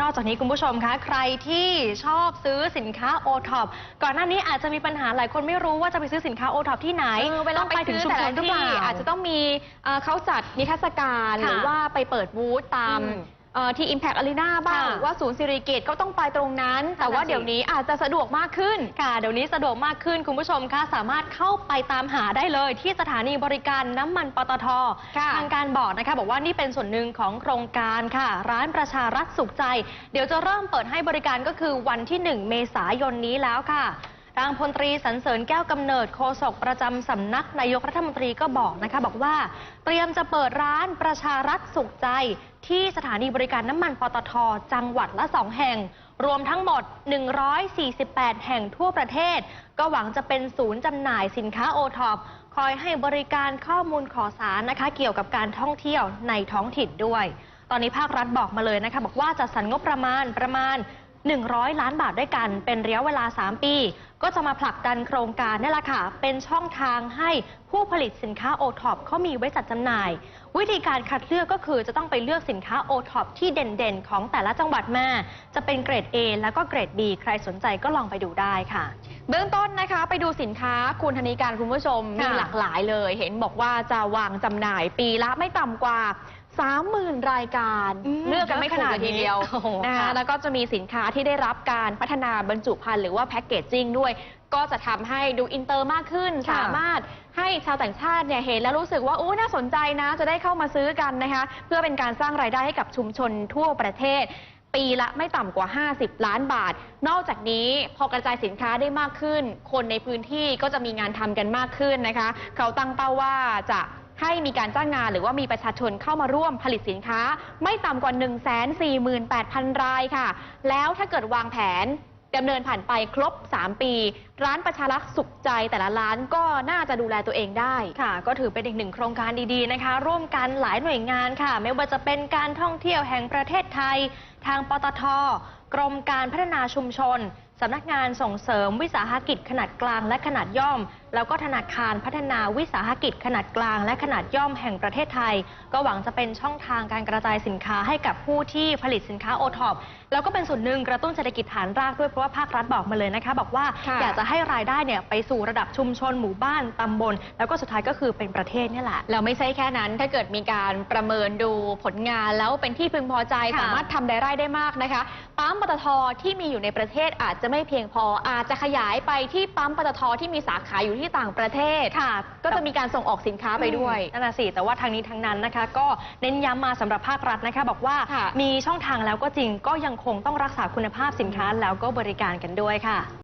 นอกจากนี้คุณผู้ชมคะใครที่ชอบซื้อสินค้าโอท็อปก่อนหน้านี้อาจจะมีปัญหาหลายคนไม่รู้ว่าจะไปซื้อสินค้าโอท็อปที่ไหนเออเวลาต้องไปไปถึงซื้อชุมแต่ชละนหรือเปที่ล่าอาจจะต้องมีเอ่อเขาจัดนิทรรศการค่ะหรือว่าไปเปิดบูธตามอืม เอ่อที่ Impact Arena บ้างค่ะ หรือว่าศูนย์สิริกิตก็ต้องไปตรงนั้น แต่ว่านั่นน่ะสิเดี๋ยวนี้อาจจะสะดวกมากขึ้น ค่ะเดี๋ยวนี้สะดวกมากขึ้นคุณผู้ชมคะสามารถเข้าไปตามหาได้เลย ที่สถานีบริการน้ำมันปตทค่ะ ทางการบอกนะคะ บอกว่านี่เป็นส่วนหนึ่งของโครงการค่ะ ร้านประชารัฐสุขใจ เดี๋ยวจะเริ่มเปิดให้บริการก็คือวันที่ 1 เมษายนนี้แล้วค่ะ ทางพลตรีสันเสริญแก้วกำเนิดโฆษกประจำสำนักนายกรัฐมนตรีก็บอกนะคะ บอกว่าเตรียมจะเปิดร้านประชารัฐสุขใจ ที่สถานีบริการน้ำมันปตท จังหวัดละ2แห่ง รวมทั้งหมด 148 แห่งทั่วประเทศ ก็หวังจะเป็นศูนย์จำหน่ายสินค้าโอท็อปคอยให้บริการข้อมูลข่อสารนะคะ เกี่ยวกับการท่องเที่ยวในท้องถิ่นด้วย ตอนนี้ภาครัฐบอกมาเลยนะคะ บอกว่าจะสรรงบประมาณประมาณ 100 ล้านบาทด้วยกัน เป็นระยะเวลา 3 ปี ก็จะมาผลักดันโครงการนี่แหละค่ะ เป็นช่องทางให้ผู้ผลิตสินค้าโอท็อปเขามีไว้จัดจำหน่าย วิธีการคัดเลือกก็คือจะต้องไปเลือกสินค้าโอท็อปที่เด่นๆ ของแต่ละจังหวัดมา จะเป็นเกรด A แล้วก็เกรด B ใครสนใจก็ลองไปดูได้ค่ะ เบื้องต้นนะคะไปดูสินค้าคุณธนิการคุณผู้ชมค่ะมีหลากหลายเลย เห็นบอกว่าจะวางจำหน่ายปีละไม่ต่ำกว่า 30,000 รายการอืมเลือกกันไม่ถูกเลยทีเดียวโอ้โหนะคะค่ะ แล้วก็จะมีสินค้าที่ได้รับการพัฒนาบรรจุภัณฑ์หรือว่าแพ็กเกจจิ้งด้วย ก็จะทำให้ดูอินเตอร์มากขึ้น ค่ะ สามารถให้ชาวต่างชาติเนี่ยเห็นแล้วรู้สึกว่าโอ้น่าสนใจนะ จะได้เข้ามาซื้อกันนะคะ เพื่อเป็นการสร้างรายได้ให้กับชุมชนทั่วประเทศ ปีละไม่ต่ำกว่า 50 ล้านบาท นอกจากนี้พอกระจายสินค้าได้มากขึ้น คนในพื้นที่ก็จะมีงานทำกันมากขึ้นนะคะ เขาตั้งเป้าว่าจะ ให้มีการจ้างงานหรือว่ามีประชาชนเข้ามาร่วมผลิตสินค้า ไม่ต่ำกว่า 148,000 รายค่ะ แล้วถ้าเกิดวางแผนดำเนินผ่านไปครบ 3 ปี ร้านประชารักษ์สุขใจแต่ละร้านก็น่าจะดูแลตัวเองได้ค่ะ ก็ถือเป็นอีกหนึ่งโครงการดีๆนะคะ ร่วมกันหลายหน่วยงานค่ะ ไม่ว่าจะเป็นการท่องเที่ยวแห่งประเทศไทย ทางปตท กรมการพัฒนาชุมชน สำนักงานส่งเสริมวิสาหกิจขนาดกลางและขนาดย่อม แล้วก็ธนาคารพัฒนาวิสาหกิจขนาดกลางและขนาดย่อมแห่งประเทศไทย ก็หวังจะเป็นช่องทางการกระจายสินค้าให้กับผู้ที่ผลิตสินค้าโอท็อปแล้วก็เป็นส่วนหนึ่งกระตุ้นเศรษฐกิจฐานรากด้วยเพราะว่าภาครัฐบอกมาเลยนะคะ บอกว่าอยากจะให้รายได้เนี่ยไปสู่ระดับชุมชนหมู่บ้านตำบล แล้วก็สุดท้ายก็คือเป็นประเทศนี่แหละแล้วไม่ใช่แค่นั้นถ้าเกิดมีการประเมินดูผลงานแล้วเป็นที่พึงพอใจสามารถทำรายได้ได้มากนะคะปั๊มปตทที่มีอยู่ในประเทศอาจจะไม่เพียงพออาจจะขยายไปที่ปั๊มปตทที่มีสาขาอยู่ที่ต่างประเทศค่ะ ก็จะมีการส่งออกสินค้าไปด้วยอืมนั่นน่ะสิแต่ว่าทางนี้ทางนั้นนะคะ ก็เน้นย้ำมาสำหรับภาครัฐนะคะ บอกว่าค่ะ มีช่องทางแล้วก็จริงก็ยังคงต้องรักษาคุณภาพสินค้าแล้วก็บริการกันด้วยค่ะ